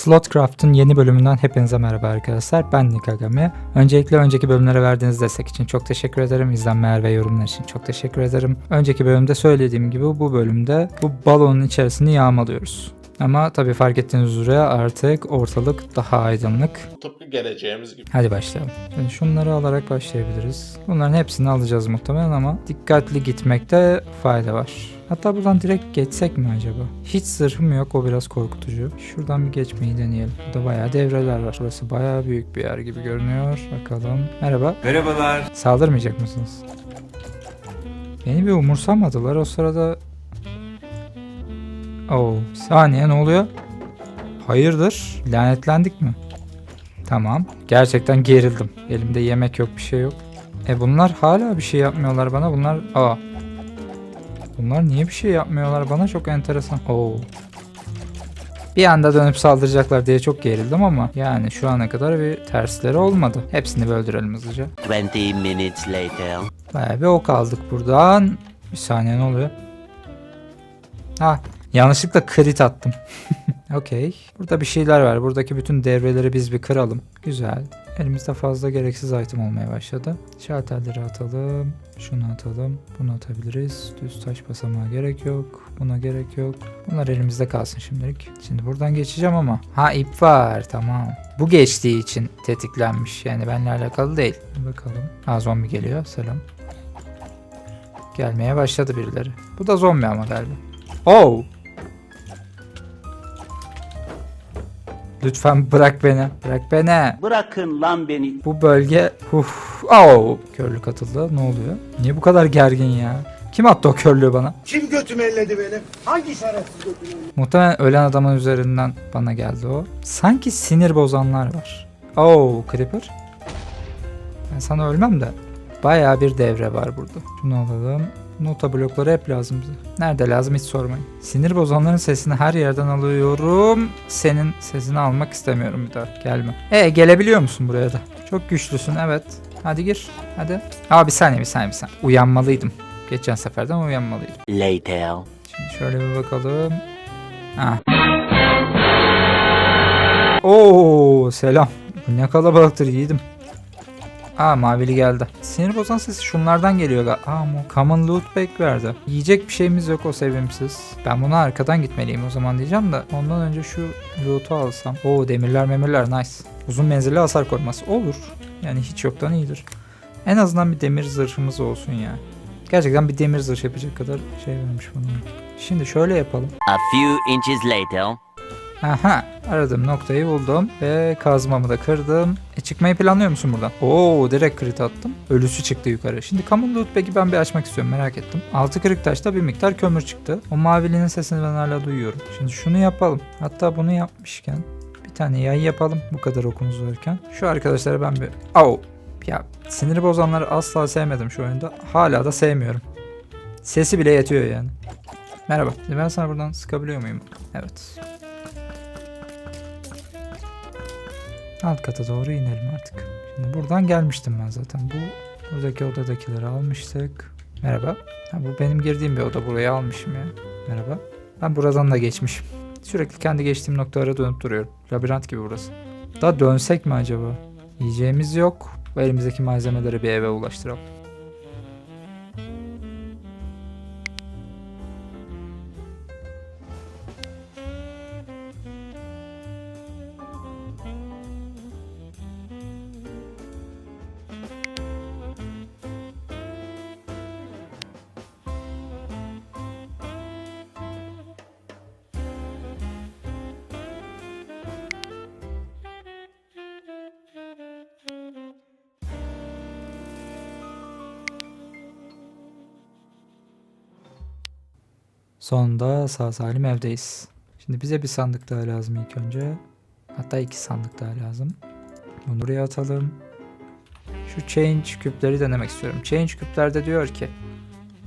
Slotcraft'ın yeni bölümünden hepinize merhaba arkadaşlar. Ben Nikagami. Öncelikle önceki bölümlere verdiğiniz destek için çok teşekkür ederim. İzlenmeler ve yorumlar için çok teşekkür ederim. Önceki bölümde söylediğim gibi bu bölümde bu balonun içerisini yağmalıyoruz. Ama tabii fark ettiğiniz üzere artık ortalık daha aydınlık. tıpkı geleceğimiz gibi. Hadi başlayalım. Şimdi şunları alarak başlayabiliriz. Bunların hepsini alacağız muhtemelen ama dikkatli gitmekte fayda var. Hatta buradan direkt geçsek mi acaba? Hiç zırhım yok o biraz korkutucu. Şuradan bir geçmeyi deneyelim. Burada bayağı devreler var. Burası bayağı büyük bir yer gibi görünüyor. Bakalım. Merhaba. Merhabalar. Saldırmayacak mısınız? Beni bir umursamadılar. O sırada... Oo, bir saniye ne oluyor? Hayırdır? Lanetlendik mi? Tamam. Gerçekten gerildim. Elimde yemek yok, bir şey yok. E bunlar hala bir şey yapmıyorlar bana. Bunlar... Aa. Bunlar niye bir şey yapmıyorlar bana? Çok enteresan. Oo. Bir anda dönüp saldıracaklar diye çok gerildim ama yani şu ana kadar bir tersleri olmadı. Hepsini bir öldürelim hızlıca. 20 minutes later. Bayağı bir ok aldık buradan. Bir saniye ne oluyor? Ha yanlışlıkla crit attım. Okey. Burada bir şeyler var. Buradaki bütün devreleri biz bir kıralım. Güzel. Elimizde fazla gereksiz item olmaya başladı. Şalterleri atalım. Şunu atalım. Bunu atabiliriz. Düz taş basamağa gerek yok. Buna gerek yok. Bunlar elimizde kalsın şimdilik. Şimdi buradan geçeceğim ama. Ha ip var. Tamam. Bu geçtiği için tetiklenmiş. Yani benimle alakalı değil. Bakalım. Ha zombi geliyor. Selam. Gelmeye başladı birileri. Bu da zombi ama galiba. Oh! Lütfen bırak beni. Bırak beni. Bırakın lan beni. Bu bölge... Uf. Oh! Körlük atıldı. Ne oluyor? Niye bu kadar gergin ya? Kim attı o körlüğü bana? Kim götümü elledi benim? Hangi şerefsiz götümü elledi? Muhtemelen ölen adamın üzerinden bana geldi o. Sanki sinir bozanlar var. Oh, Creeper. Ben sana ölmem de. Bayağı bir devre var burada. Şunu alalım. Nota blokları hep lazım bize. Nerede lazım hiç sormayın. Sinir bozanların sesini her yerden alıyorum. Senin sesini almak istemiyorum bir daha. Gelme. E gelebiliyor musun buraya da? Çok güçlüsün evet. Hadi gir. Hadi. Aa bir saniye bir saniye bir saniye. Uyanmalıydım. Geçen seferden uyanmalıydım. Later. Şimdi şöyle bir bakalım. Ha. Oo selam. Bu ne kalabalıktır yiğidim. Aa mavili geldi. Sinir bozan sesi şunlardan geliyor. Aa mu common loot bag verdi. Yiyecek bir şeyimiz yok o sevimsiz. Ben buna arkadan gitmeliyim o zaman diyeceğim de. Ondan önce şu loot'u alsam. Oo demirler memirler nice. Uzun menzilli hasar koruması. Olur. Yani hiç yoktan iyidir. En azından bir demir zırhımız olsun ya. Gerçekten bir demir zırh yapacak kadar şey vermiş bana. Şimdi şöyle yapalım. A few inches later. Aha aradığım noktayı buldum ve kazmamı da kırdım. E çıkmayı planlıyor musun buradan? Oo direkt crit attım. Ölüsü çıktı yukarı. Şimdi common loot bag'i ben bir açmak istiyorum merak ettim. Altı kırık taşta bir miktar kömür çıktı. O mavilinin sesini ben hala duyuyorum. Şimdi şunu yapalım. Hatta bunu yapmışken bir tane yay yapalım bu kadar okumuz varken. Şu arkadaşlara ben bir... Au! Ya siniri bozanları asla sevmedim şu oyunda. Hala da sevmiyorum. Sesi bile yetiyor yani. Merhaba. E Ben sana buradan sıkabiliyor muyum? Evet. Alt kata doğru inelim artık. Şimdi buradan gelmiştim ben zaten. Bu buradaki odadakileri almıştık. Merhaba. Ha, bu benim girdiğim bir oda. Burayı almışım ya. Merhaba. Ben buradan da geçmişim. Sürekli kendi geçtiğim noktalara dönüp duruyorum. Labirent gibi burası. Da dönsek mi acaba? Yiyeceğimiz yok. Elimizdeki malzemeleri bir eve ulaştıralım. Sonunda sağ salim evdeyiz. Şimdi bize bir sandık daha lazım ilk önce. Hatta iki sandık daha lazım. Bunu buraya atalım. Şu change küpleri denemek istiyorum. Change küplerde diyor ki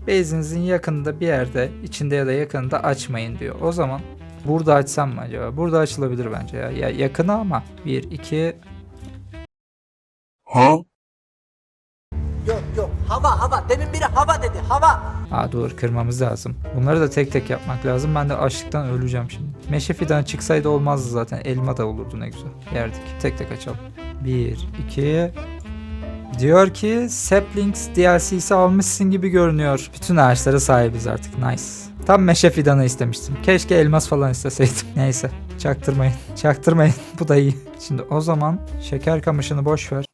base'inizin yakında bir yerde içinde ya da yakınında açmayın diyor. O zaman burada açsam mı acaba? Burada açılabilir bence ya. ya yakına ama 1 2 Yok yok hava hava demin biri hava dedi hava. Aa dur kırmamız lazım. Bunları da tek tek yapmak lazım. Ben de açlıktan öleceğim şimdi. Meşe fidanı çıksaydı olmazdı zaten. Elma da olurdu ne güzel. Yerdik. Tek tek açalım. 1, 2... Diyor ki Saplings DLC'si almışsın gibi görünüyor. Bütün ağaçlara sahibiz artık. Nice. Tam meşe fidanı istemiştim. Keşke elmas falan isteseydim. Neyse. Çaktırmayın. Çaktırmayın. Bu da iyi. Şimdi o zaman şeker kamışını boş ver.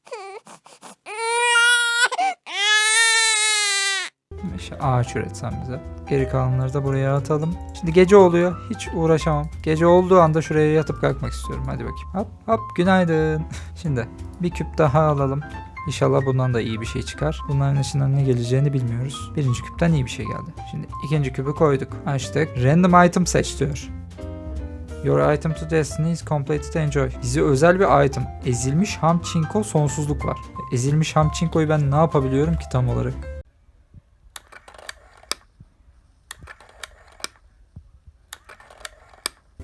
Ağaç üretsen bize. Geri kalanları da buraya atalım. Şimdi gece oluyor. Hiç uğraşamam. Gece olduğu anda şuraya yatıp kalkmak istiyorum. Hadi bakayım. Hop hop günaydın. Şimdi bir küp daha alalım. İnşallah bundan da iyi bir şey çıkar. Bunların içinden ne geleceğini bilmiyoruz. Birinci küpten iyi bir şey geldi. Şimdi ikinci küpü koyduk. Açtık. Random item seç diyor. Your item to destiny is completed enjoy. Bize özel bir item. Ezilmiş ham çinko sonsuzluk var. Ezilmiş ham çinkoyu ben ne yapabiliyorum ki tam olarak?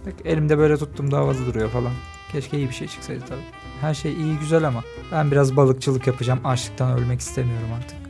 Bak elimde böyle tuttuğumda havalı duruyor falan. Keşke iyi bir şey çıksaydı tabii. Her şey iyi güzel ama ben biraz balıkçılık yapacağım. Açlıktan ölmek istemiyorum artık.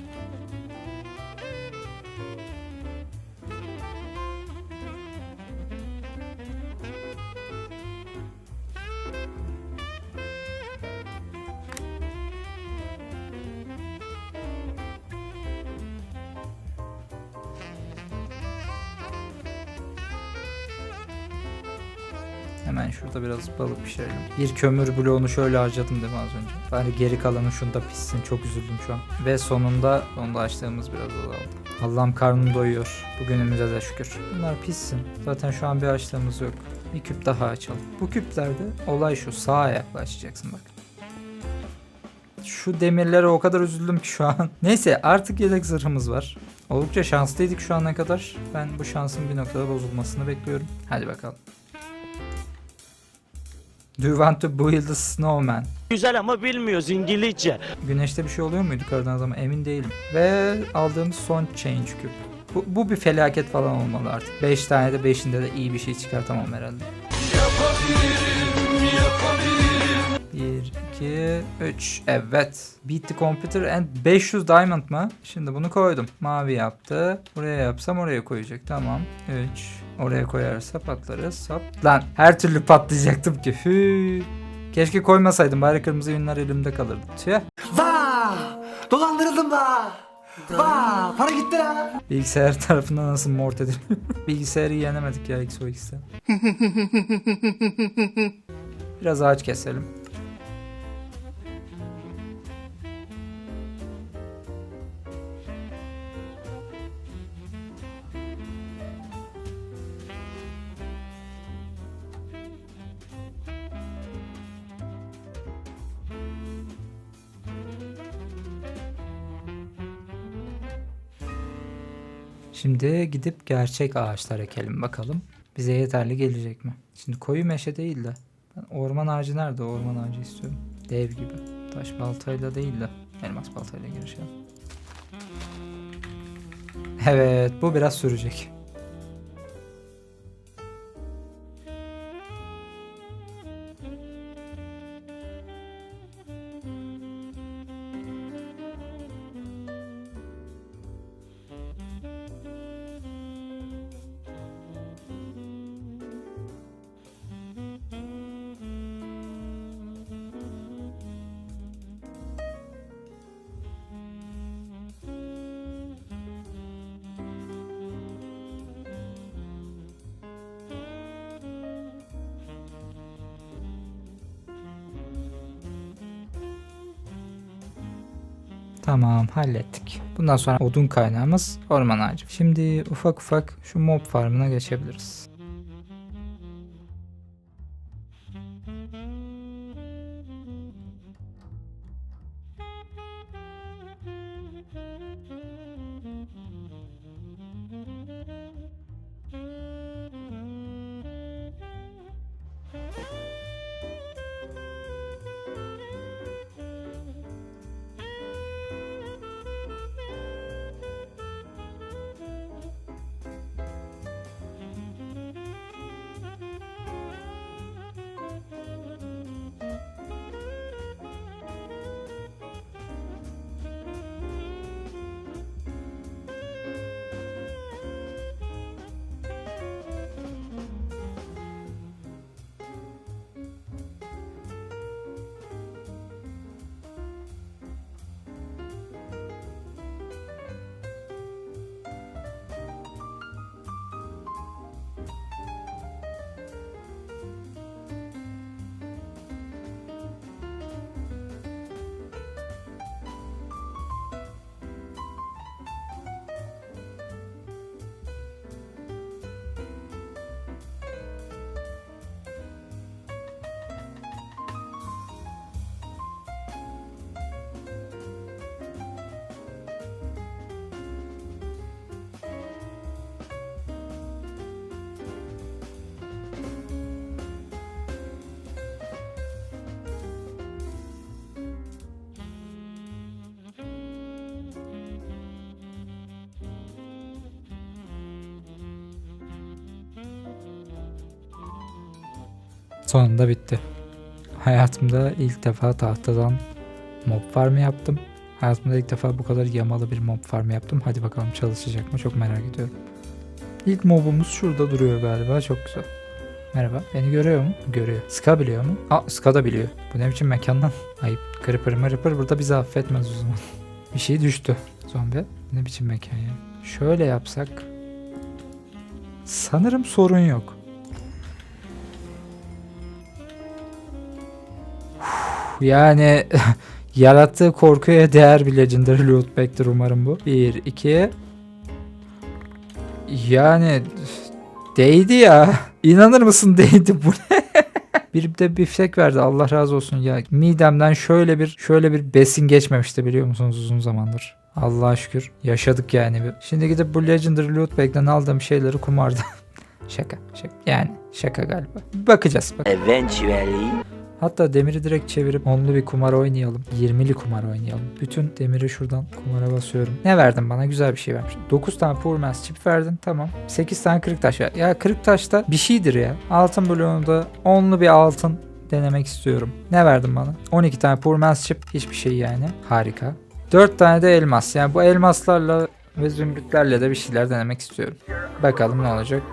Hemen şurada biraz balık pişirelim. Bir kömür bloğunu şöyle harcadım değil mi az önce? Bari geri kalanı şunda pişsin. Çok üzüldüm şu an. Ve sonunda sonunda açtığımız biraz azaldı. Allah'ım karnım doyuyor. Bugünümüze de şükür. Bunlar pişsin. Zaten şu an bir açtığımız yok. Bir küp daha açalım. Bu küplerde olay şu. Sağa yaklaşacaksın bak. Şu demirlere o kadar üzüldüm ki şu an. Neyse artık yedek zırhımız var. Oldukça şanslıydık şu ana kadar. Ben bu şansın bir noktada bozulmasını bekliyorum. Hadi bakalım. Do you want to build a snowman? Güzel ama bilmiyoruz İngilizce. Güneşte bir şey oluyor muydu kardan ama emin değilim. Ve aldığımız son change küp. Bu, bu bir felaket falan olmalı artık. 5 tane de 5'inde de iyi bir şey çıkartamam herhalde. 1, 2, 3. Evet. Beat the computer and 500 diamond mı? Şimdi bunu koydum. Mavi yaptı. Buraya yapsam oraya koyacak. Tamam. 3. Oraya koyarsa patlarız. Hop. Lan her türlü patlayacaktım ki. Hü. Keşke koymasaydım. Bari kırmızı yünler elimde kalırdı. Tüh. Vah! Dolandırıldım da. Vah! Para gitti la. Bilgisayar tarafından nasıl mort ediliyor? Bilgisayarı yenemedik ya XOX'te. Biraz ağaç keselim. Şimdi gidip gerçek ağaçlar ekelim bakalım. Bize yeterli gelecek mi? Şimdi koyu meşe değil de. Ben orman ağacı nerede? Orman ağacı istiyorum. Dev gibi. Taş baltayla değil de elmas baltayla girişelim. Evet bu biraz sürecek. Tamam hallettik. Bundan sonra odun kaynağımız orman ağacı. Şimdi ufak ufak şu mob farmına geçebiliriz. Sonunda bitti. Hayatımda ilk defa tahtadan mob farmı yaptım. Hayatımda ilk defa bu kadar yamalı bir mob farmı yaptım. Hadi bakalım çalışacak mı? Çok merak ediyorum. İlk mobumuz şurada duruyor galiba. Çok güzel. Merhaba. Beni görüyor mu? Görüyor. Ska biliyor mu? Aa Ska da biliyor. Bu ne biçim mekan lan? Ayıp. Kırıpır mırıpır burada bizi affetmez o zaman. bir şey düştü. Zombi. Ne biçim mekan ya? Şöyle yapsak. Sanırım sorun yok. Yani yarattığı korkuya değer bir Legendary Loot Pack'tir umarım bu. 1, 2. Yani değdi ya. İnanır mısın değdi bu ne? bir de biftek verdi Allah razı olsun ya. Midemden şöyle bir şöyle bir besin geçmemişti biliyor musunuz uzun zamandır. Allah'a şükür yaşadık yani. Şimdi gidip bu Legendary Loot Pack'ten aldığım şeyleri kumarda. şaka şaka. Yani şaka galiba. Bakacağız. Bak. Eventually. Hatta demiri direkt çevirip onlu bir kumar oynayalım. 20'li kumar oynayalım. Bütün demiri şuradan kumara basıyorum. Ne verdin bana? Güzel bir şey vermiş. 9 tane Poor Man's Chip verdin. Tamam. 8 tane kırık taş ver. Ya kırık taş da bir şeydir ya. Altın bloğunda onlu bir altın denemek istiyorum. Ne verdin bana? 12 tane Poor Man's Chip. Hiçbir şey yani. Harika. 4 tane de elmas. Yani bu elmaslarla ve zümrütlerle de bir şeyler denemek istiyorum. Bakalım ne olacak.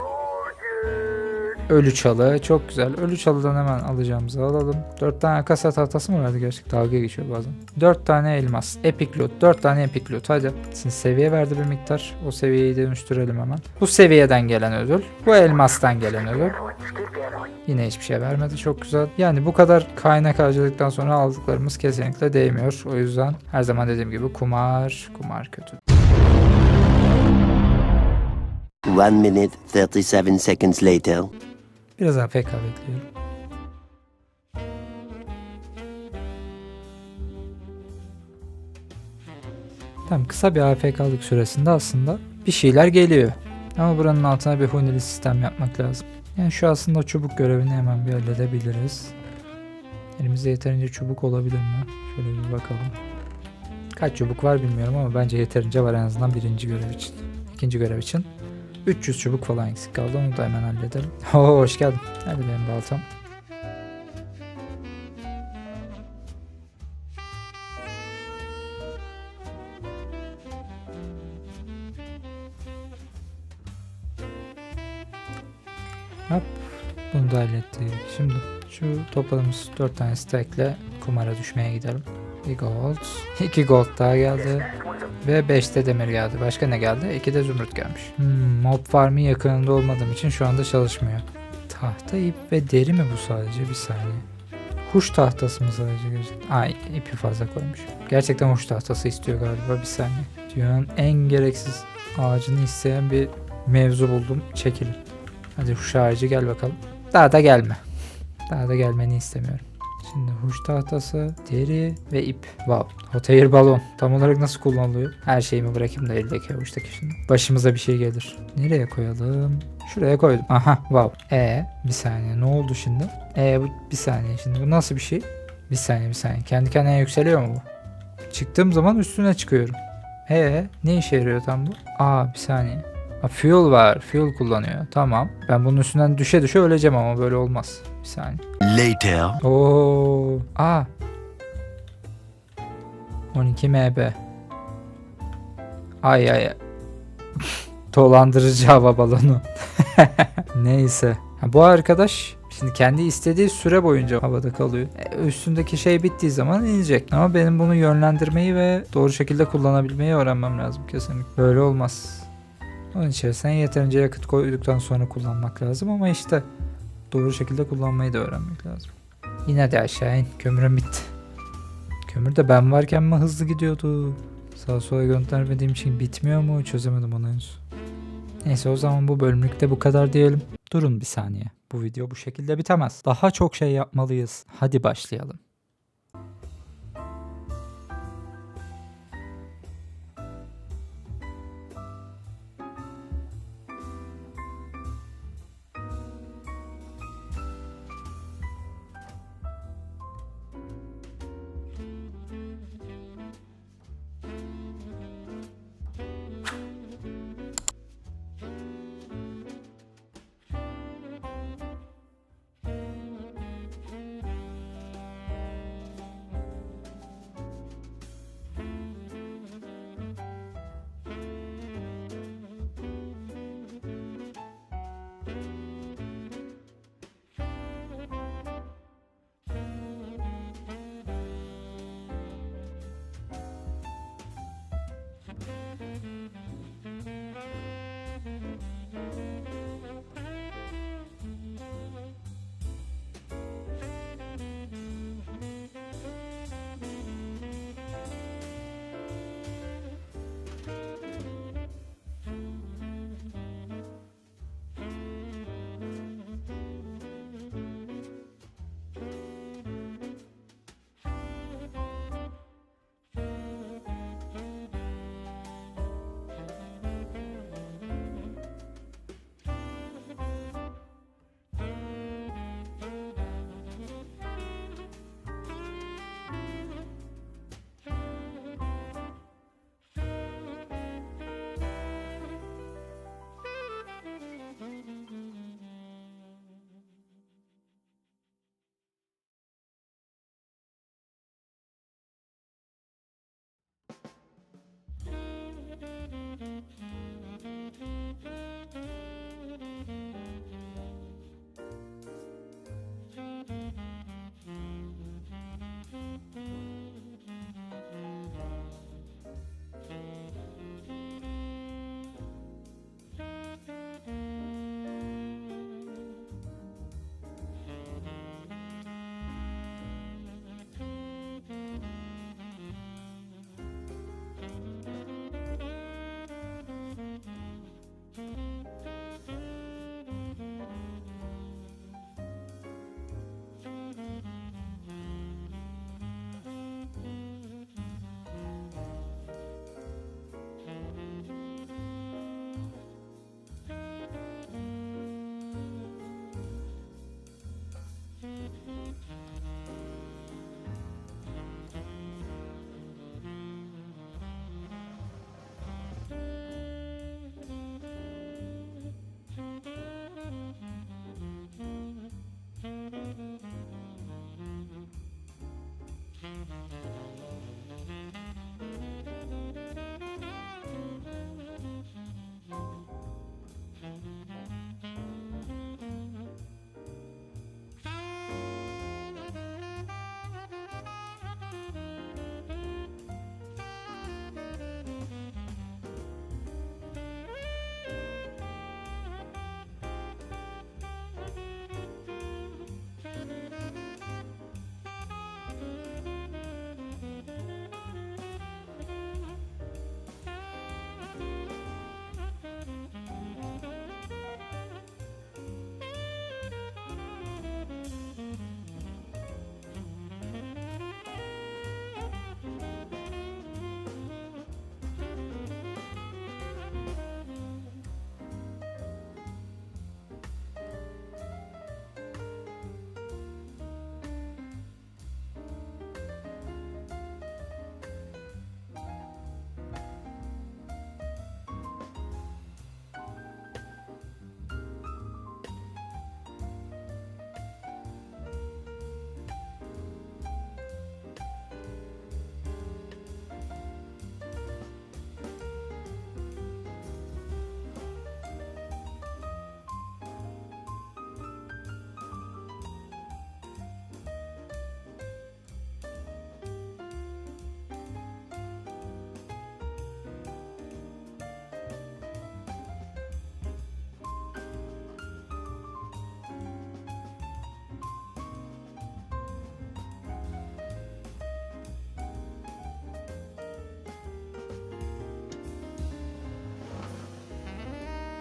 Ölü çalı çok güzel. Ölü çalıdan hemen alacağımızı alalım. 4 tane kasa tahtası mı verdi gerçekten? Dalga geçiyor bazen. 4 tane elmas. Epic loot. 4 tane epic loot. Hadi. Şimdi seviye verdi bir miktar. O seviyeyi dönüştürelim hemen. Bu seviyeden gelen ödül. Bu elmastan gelen ödül. Yine hiçbir şey vermedi. Çok güzel. Yani bu kadar kaynak harcadıktan sonra aldıklarımız kesinlikle değmiyor. O yüzden her zaman dediğim gibi kumar, kumar kötü. One minute, 37 seconds later. Biraz AFK bekliyorum. Tamam kısa bir AFK'lık süresinde aslında bir şeyler geliyor. Ama buranın altına bir hunili sistem yapmak lazım. Yani şu aslında çubuk görevini hemen bir halledebiliriz. Elimizde yeterince çubuk olabilir mi? Şöyle bir bakalım. Kaç çubuk var bilmiyorum ama bence yeterince var en azından birinci görev için. İkinci görev için 300 çubuk falan eksik kaldı. Onu da hemen halledelim. Oo hoş geldin. Hadi benim baltam. Hop. Bunu da hallettik. Şimdi şu topladığımız 4 tane stack'le kumara düşmeye gidelim. Bir gold. 2 gold daha geldi. Ve 5 de demir geldi. Başka ne geldi? 2 de zümrüt gelmiş. Hmm, mob farmı yakınında olmadığım için şu anda çalışmıyor. Tahta ip ve deri mi bu sadece? Bir saniye. Huş tahtası mı sadece gözüküyor? Ay ipi fazla koymuş. Gerçekten huş tahtası istiyor galiba. Bir saniye. Dünyanın en gereksiz ağacını isteyen bir mevzu buldum. Çekilin. Hadi huş ağacı gel bakalım. Daha da gelme. Daha da gelmeni istemiyorum. Şimdi huş tahtası, deri ve ip. Wow. Hot air balon. Tam olarak nasıl kullanılıyor? Her şeyimi bırakayım da eldeki avuçtaki şimdi. Başımıza bir şey gelir. Nereye koyalım? Şuraya koydum. Aha wow. E bir saniye ne oldu şimdi? E bu bir saniye şimdi bu nasıl bir şey? Bir saniye bir saniye. Kendi kendine yükseliyor mu bu? Çıktığım zaman üstüne çıkıyorum. E ne işe yarıyor tam bu? Aa bir saniye. Ha, fuel var. Fuel kullanıyor. Tamam. Ben bunun üstünden düşe düşe öleceğim ama böyle olmaz. Bir saniye. Later. Oo. Aa. 12 MB. Ay ay. Dolandırıcı hava balonu. Neyse. Ha, bu arkadaş şimdi kendi istediği süre boyunca havada kalıyor. E, üstündeki şey bittiği zaman inecek. Ama benim bunu yönlendirmeyi ve doğru şekilde kullanabilmeyi öğrenmem lazım kesinlikle. Böyle olmaz. Onun içerisine yeterince yakıt koyduktan sonra kullanmak lazım ama işte doğru şekilde kullanmayı da öğrenmek lazım. Yine de aşağı in. Kömürüm bitti. Kömür de ben varken mi hızlı gidiyordu? Sağa sola göndermediğim için bitmiyor mu? Çözemedim onu henüz. Neyse o zaman bu bölümlükte bu kadar diyelim. Durun bir saniye. Bu video bu şekilde bitemez. Daha çok şey yapmalıyız. Hadi başlayalım.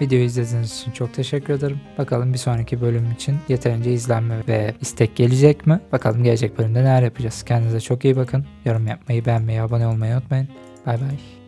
Videoyu izlediğiniz için çok teşekkür ederim. Bakalım bir sonraki bölüm için yeterince izlenme ve istek gelecek mi? Bakalım gelecek bölümde neler yapacağız. Kendinize çok iyi bakın. Yorum yapmayı, beğenmeyi, abone olmayı unutmayın. Bay bay.